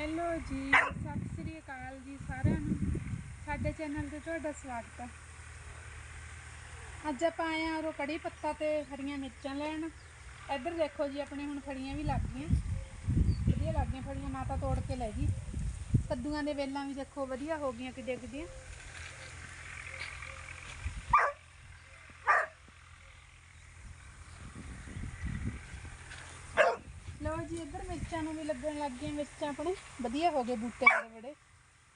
Hello ਜੀ, ਸਤਿ ਸ੍ਰੀ ਅਕਾਲ ਜੀ ਸਾਰਿਆਂ ਨੂੰ। ਸਾਡੇ ਚੈਨਲ ਤੇ ਤੁਹਾਡਾ ਸਵਾਗਤ ਹੈ। ਅੱਜ ਆਪਾਂ ਆਏ ਆ ਰੋ ਕੜੀ ਪੱਤਾ ਤੇ ਹਰੀਆਂ ਮਿਰਚਾਂ ਲੈਣ। ਇੱਧਰ ਦੇਖੋ ਜੀ, ਆਪਣੇ ਹੁਣ ਫੜੀਆਂ ਵੀ ਲੱਗ ਗਈਆਂ। ਵਧੀਆ ਲੱਗ ਗਈਆਂ ਫੜੀਆਂ, ਮਾਤਾ ਤੋੜ ਕੇ ਲੈ ਗਈ। ਕੱਦੂਆਂ ਦੇ ਵੇਲਾਂ ਵੀ ਦੇਖੋ, ਵਧੀਆ ਹੋ ਗਈਆਂ ਕਿੱਡੇ ਕਿੱਡੀਆਂ ਲਓ ਜੀ ਇੱਧਰ ਮਿਰਚਾਂ ਨੂੰ ਵੀ ਲੱਗਣ ਲੱਗ ਗਈਆਂ, ਮਿਰਚਾਂ ਆਪਣੇ। ਵਧੀਆ ਹੋ ਗਏ ਬੂਟੇ ਬੜੇ ਬੜੇ।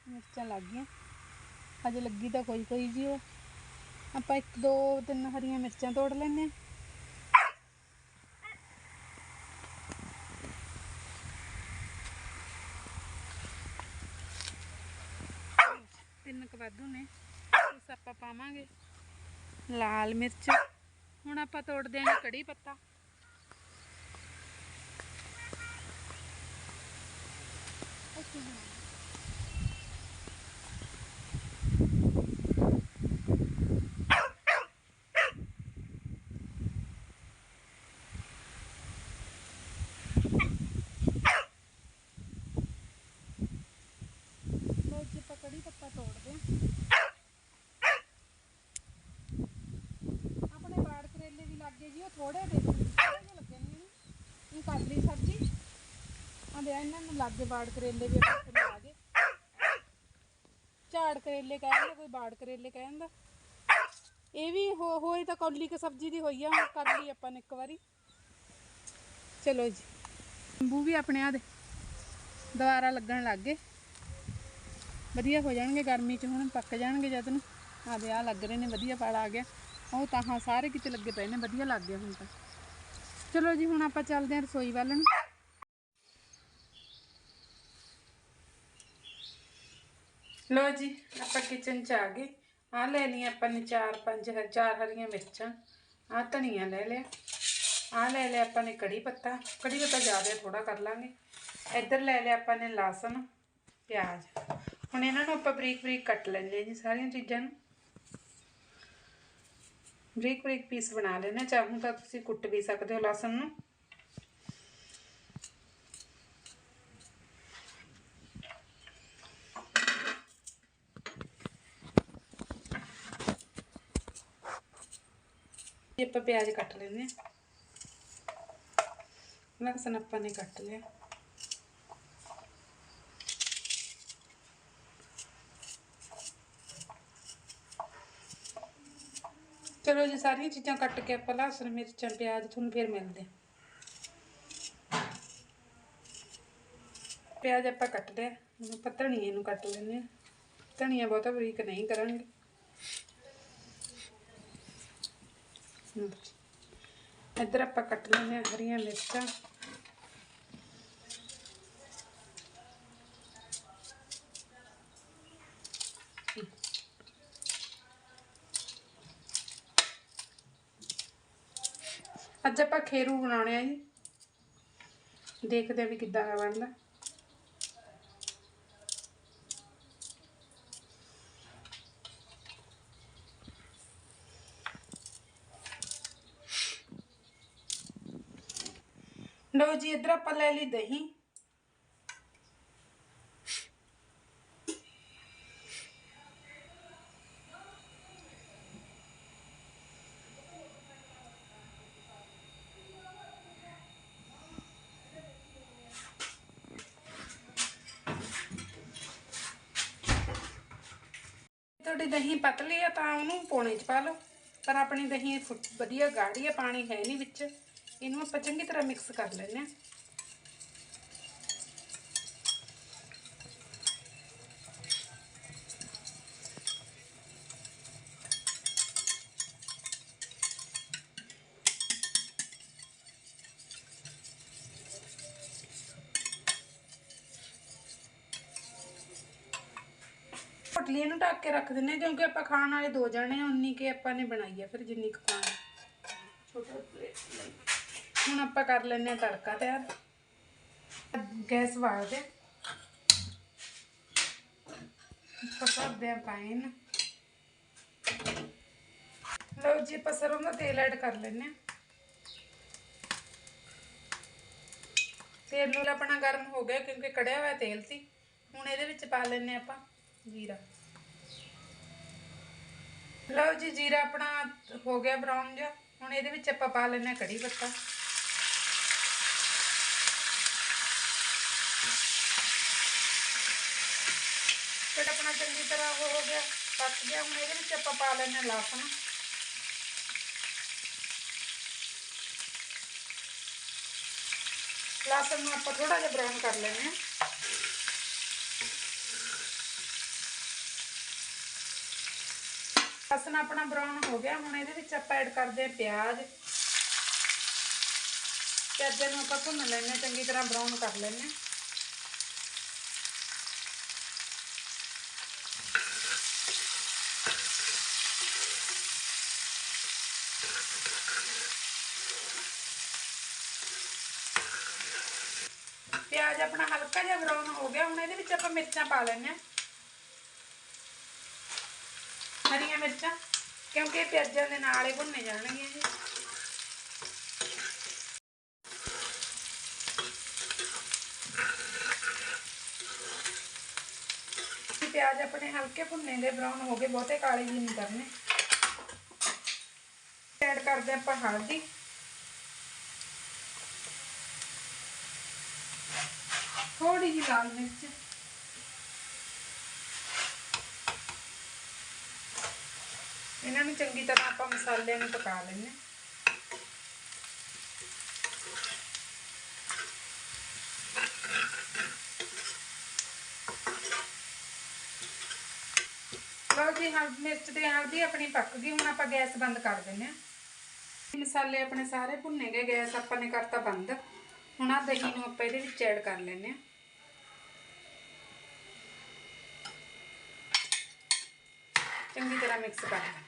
ਮਿਰਚਾਂ ਲੱਗ ਗਈਆਂ। ਹਜੇ ਲੱਗੀ ਤਾਂ ਕੋਈ ਕੋਈ ਜੀ ਉਹ। ਆਪਾਂ ਇੱਕ, ਦੋ, ਤਿੰਨ ਹਰੀਆਂ ਮਿਰਚਾਂ ਤੋੜ ਲੈਂਦੇ ਆ ਤਿੰਨ ਕੁ ਵਾਧੂ ਨੇ। ਉਸ ਆਪਾਂ ਪਾਵਾਂਗੇ। ਲਾਲ ਮਿਰਚ। ਹੁਣ ਆਪਾਂ ਤੋੜਦੇ ਹਾਂ ਕੜੀ ਪੱਤਾ ਲੋ ਜੀ ਆਪਾਂ ਕੜੀ ਪੱਤਾ ਤੋੜਦੇ ਹਾਂ। ਆਪਣੇ ਬਾੜ ਕਰੇਲੇ ਵੀ ਲੱਗੇ ਜੀ ਉਹ ਥੋੜੇ ਦੇ ਥੋੜੇ ਜਿਹੇ ਲੱਗੇ ਨੇ ਇਹ ਕਰ ਲਈ ਸਬਜ਼ੀ ਆਂਦੇ ਇਹਨਾਂ ਨੂੰ ਲਾਗੇ ਬਾੜ ਕਰੇਲੇ ਵੀ ਆਪਾਂ ਨੂੰ ਆ ਝਾੜ ਕਰੇਲੇ ਕਹਿੰਦਾ ਕੋਈ ਬਾੜ ਕਰੇਲੇ ਕਹਿੰਦਾ ਇਹ ਵੀ ਹੋ, ਹੋਈ ਤਾਂ ਕੌਲੀ ਕੇ ਸਬਜ਼ੀ ਦੀ ਹੋਈ ਆ, ਹੁਣ ਕਰ ਲਈ ਆਪਾਂ ਨੇ ਇੱਕ ਵਾਰੀ। ਚਲੋ ਜੀ। ਨਿੰਬੂ ਵੀ ਆਪਣੇ ਆ ਦੇ, ਦੁਬਾਰਾ ਲੱਗਣ ਲੱਗ ਗਏ। ਵਧੀਆ ਹੋ ਜਾਣਗੇ, ਗਰਮੀ 'ਚ ਹੁਣ ਪੱਕ ਜਾਣਗੇ ਜਦ ਨੂੰ। ਆ ਦੇ ਆ ਲੱਗ ਰਹੇ ਨੇ, ਵਧੀਆ ਫਲ ਆ ਗਿਆ। ਉਹ ਤਾਂ ਹਾਂ, ਸਾਰੇ ਕਿਤੇ ਲੱਗੇ ਪਏ ਨੇ, ਵਧੀਆ ਲੱਗ ਗਿਆ ਹੁਣ ਤਾਂ। ਚਲੋ ਜੀ, ਹੁਣ ਆਪਾਂ ਚੱਲਦੇ ਹਾਂ ਰਸੋਈ ਵੱਲ ਨੂੰ। ਲੋ ਜੀ, ਆਪਾਂ ਕਿਚਨ 'ਚ ਆ ਗਏ। ਆ ਲੈ ਲਈਆਂ ਆਪਾਂ ਨੇ ਚਾਰ, ਪੰਜ ਹ- ਚਾਰ ਹਰੀਆਂ ਮਿਰਚਾਂ ਆ ਧਨੀਆ ਲੈ ਲਿਆ। ਆ ਲੈ ਲਿਆ ਆਪਾਂ ਨੇ ਕੜੀ ਪੱਤਾ। ਕੜੀ ਪੱਤਾ ਜ਼ਿਆਦਾ ਥੋੜਾ ਕਰ ਲਾਂਗੇ। ਇੱਧਰ ਲੈ ਲਿਆ ਆਪਾਂ ਨੇ ਲਸਣ, ਪਿਆਜ਼। ਹੁਣ ਇਹਨਾਂ ਨੂੰ ਆਪਾਂ ਬਰੀਕ ਬਰੀਕ ਕੱਟ ਲੈਂਦੇ ਹਾਂ ਜੀ ਸਾਰੀਆਂ ਚੀਜ਼ਾਂ ਨੂੰ। ਬਰੀਕ ਬਰੀਕ ਪੀਸ ਬਣਾ ਲੈਣੇ ਚਾਹੂੰ ਤਾਂ ਤੁਸੀਂ ਕੁੱਟ ਵੀ ਸਕਦੇ ਹੋ ਲਸਣ ਨੂੰ। ਆਪਾਂ ਪਿਆਜ਼ ਕੱਟ ਲੈਂਦੇ ਹਾਂ। ਲਸਣ ਆਪਾਂ ਨੇ ਕੱਟ ਲਿਆ। ਚਲੋ ਜੀ, ਸਾਰੀਆਂ ਚੀਜ਼ਾਂ ਕੱਟ ਕੇ ਆਪਾਂ ਲਸਣ, ਮਿਰਚਾਂ, ਪਿਆਜ਼ ਤੁਹਾਨੂੰ ਫਿਰ ਮਿਲਦੇ ਪਿਆਜ਼ ਆਪਾਂ ਕੱਟ ਲਿਆ ਆਪਾਂ ਧਨੀਏ ਨੂੰ ਕੱਟ ਲੈਂਦੇ ਹਾਂ। ਧਨੀਆ ਬਹੁਤਾ ਬਰੀਕ ਨਹੀਂ ਕਰਾਂਗੇ। ਇੱਧਰ ਆਪਾਂ ਕੱਟ ਲੈਂਦੇ ਹਾਂ ਹਰੀਆਂ ਮਿਰਚਾਂ। ਅੱਜ ਆਪਾਂ ਖੇਰੂ ਬਣਾਉਣੇ ਆ ਜੀ। ਦੇਖਦੇ ਆ ਵੀ ਕਿੱਦਾਂ ਦਾ ਬਣਦਾ। ਲਓ ਜੀ, ਇੱਧਰ ਆਪਾਂ ਲੈ ਲਈ ਦਹੀਂ। ਤੁਹਾਡੀ ਦਹੀਂ ਪਤਲੀ ਆ ਤਾਂ ਉਹਨੂੰ ਪੋਣੇ ਚ ਪਾ ਲਓ, ਪਰ ਆਪਣੀ ਦਹੀਂ ਵਧੀਆ ਗਾੜੀ ਆ, ਪਾਣੀ ਹੈ ਨਹੀਂ ਵਿੱਚ। ਇਹਨੂੰ ਆਪਾਂ ਚੰਗੀ ਤਰ੍ਹਾਂ ਮਿਕਸ ਕਰ ਲੈਂਦੇ ਹਾਂ। ਪਟਲੀ ਨੂੰ ਢੱਕ ਕੇ ਰੱਖ ਦਿੰਨੇ ਹਾਂ ਕਿਉਂਕਿ ਆਪਾਂ ਖਾਣ ਵਾਲੇ ਦੋ ਜਣੇ ਆ ਉਨੀ ਕੇ ਆਪਾਂ ਨੇ ਬਣਾਈ ਆ ਫਿਰ ਜਿੰਨੀ ਕੁ ਖਾਣੀ ਛੋਟਾ ਪਲੇਟ ਲਈ ਹੁਣ ਆਪਾਂ ਕਰ ਲੈਨੇ ਆ ਤੜਕਾ ਤਿਆਰ। ਗੈਸ ਬਾਲ ਦੇ ਆ ਪਾਈਨ ਲਓ ਜੀ, ਆਪਾਂ ਸਰੋਂ ਦਾ ਤੇਲ ਐਡ ਕਰ ਲੈਨੇ ਆ ਤੇਲ ਨੂੰ ਆਪਣਾ ਗਰਮ ਹੋ ਗਿਆ ਕਿਉਂਕਿ ਕੜਿਆ ਹੋਇਆ ਤੇਲ ਸੀ। ਹੁਣ ਇਹਦੇ ਵਿੱਚ ਪਾ ਲੈਨੇ ਆਪਾਂ ਜੀਰਾ। ਲਓ ਜੀ, ਜੀਰਾ ਆਪਣਾ ਹੋ ਗਿਆ ਬਰਾਊਨ ਜਿਹਾ। ਹੁਣ ਇਹਦੇ ਵਿੱਚ ਆਪਾਂ ਪਾ ਲੈਨੇ ਕੜੀ ਪੱਤਾ ਫਿਰ ਆਪਣਾ ਚੰਗੀ ਤਰ੍ਹਾਂ ਉਹ ਹੋ ਗਿਆ, ਪੱਕ ਗਿਆ, ਹੁਣ ਇਹਦੇ ਵਿੱਚ ਆਪਾਂ ਪਾ ਲੈਨੇ ਲਸਣ। ਲਸਣ ਨੂੰ ਆਪਾਂ ਥੋੜਾ ਜਿਹਾ ਬਰਾਊਨ ਕਰ ਲੈਨੇ ਲਸਣ ਆਪਣਾ ਬਰਾਊਨ ਹੋ ਗਿਆ, ਹੁਣ ਇਹਦੇ ਵਿੱਚ ਆਪਾਂ ਐਡ ਕਰਦੇ ਹਾਂ ਪਿਆਜ਼। ਪਿਆਜ਼ਾਂ ਨੂੰ ਆਪਾਂ ਭੁੰਨ ਲੈਣੇ ਆ ਚੰਗੀ ਤਰ੍ਹਾਂ ਬਰਾਊਨ ਕਰ ਲੈਣੇ ਪਿਆਜ਼ ਆਪਣਾ ਹਲਕਾ ਜਿਹਾ ਬਰਾਊਨ ਹੋ ਗਿਆ, ਹੁਣ ਇਹਦੇ ਵਿੱਚ ਆਪਾਂ ਮਿਰਚਾਂ ਪਾ ਲੈਣੇ ਆ ਹਰੀਆਂ ਮਿਰਚਾਂ, ਕਿਉਂਕਿ ਇਹ ਪਿਆਜ਼ਾਂ ਦੇ ਨਾਲ ਹੀ ਭੁੰਨੇ ਜਾਣਗੀਆਂ ਜੀ। ਪਿਆਜ਼ ਆਪਣੇ ਹਲਕੇ ਭੁੰਨੇ ਦੇ, ਬਰਾਊਨ ਹੋ ਗਏ, ਬਹੁਤੇ ਕਾਲੇ ਵੀ ਨਹੀਂ ਕਰਨੇ। ਐਡ ਕਰਦੇ ਆਪਾਂ ਹਲਦੀ। ਥੋੜੀ ਜਿਹੀ ਲਾਲ ਮਿਰਚ। ਇਹਨਾਂ ਨੂੰ ਚੰਗੀ ਤਰ੍ਹਾਂ ਆਪਾਂ ਮਸਾਲਿਆਂ ਨੂੰ ਪਕਾ ਲੈਣੇ ਲਓ ਜੀ ਹਲਦੀ ਮਿਰਚ ਤੇ ਹਲਦੀ ਆਪਣੀ ਪੱਕ ਗਈ। ਹੁਣ ਆਪਾਂ ਗੈਸ ਬੰਦ ਕਰ ਦਿੰਨੇ ਆ ਮਸਾਲੇ ਆਪਣੇ ਸਾਰੇ ਭੁੰਨੇ ਗਏ। ਗੈਸ ਆਪਾਂ ਨੇ ਕਰਤਾ ਬੰਦ। ਹੁਣ ਆ ਦਹੀਂ ਨੂੰ ਆਪਾਂ ਇਹਦੇ ਵਿੱਚ ਐਡ ਕਰ ਲੈਣੇ ਆ ਚੰਗੀ ਤਰ੍ਹਾਂ ਮਿਕਸ ਕਰ ਲੈਣਾ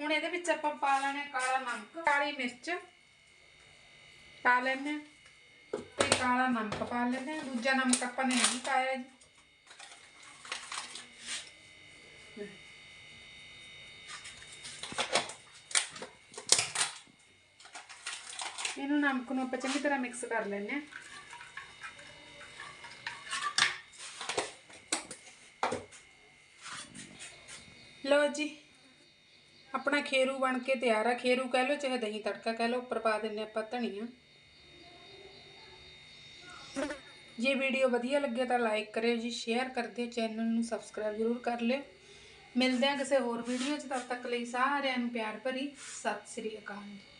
ਹੁਣ ਇਹਦੇ ਵਿੱਚ ਆਪਾਂ ਪਾ ਲੈਣਾ ਕਾਲਾ ਨਮਕ, ਕਾਲੀ ਮਿਰਚ, ਪਾ ਲੈਣੇ ਆ ਤੇ ਕਾਲਾ ਨਮਕ ਪਾ ਲੈਣੇ ਆ ਦੂਜਾ ਨਮਕ ਆਪਾਂ ਨੇ ਨਹੀਂ ਪਾਇਆ ਇਹਨੂੰ ਨਮਕ ਨੂੰ ਆਪਾਂ ਚੰਗੀ ਤਰ੍ਹਾਂ ਮਿਕਸ ਕਰ ਲੈਣੇ ਆ ਲਓ ਜੀ, ਆਪਣਾ ਖੇਰੂ ਬਣ ਕੇ ਤਿਆਰ ਆ। ਖੇਰੂ ਕਹਿ ਲਓ, ਚਾਹੇ ਦਹੀਂ ਤੜਕਾ ਕਹਿ ਲਓ, ਉੱਪਰ ਪਾ ਦਿੰਨੇ ਆਪਾਂ ਧਨੀਆ। ਜੇ ਵੀਡੀਓ ਵਧੀਆ ਲੱਗੇ ਤਾਂ ਲਾਈਕ ਕਰਿਓ ਜੀ ਸ਼ੇਅਰ ਕਰ ਦਿਓ ਚੈਨਲ ਨੂੰ ਸਬਸਕ੍ਰਾਈਬ ਜ਼ਰੂਰ ਕਰ ਲਿਓ। ਮਿਲਦੇ ਹਾਂ ਕਿਸੇ ਹੋਰ ਵੀਡੀਓ 'ਚ, ਤਦ ਤੱਕ ਲਈ ਸਾਰਿਆਂ ਨੂੰ ਪਿਆਰ ਭਰੀ, ਸਤਿ ਸ੍ਰੀ ਅਕਾਲ। ਜੀ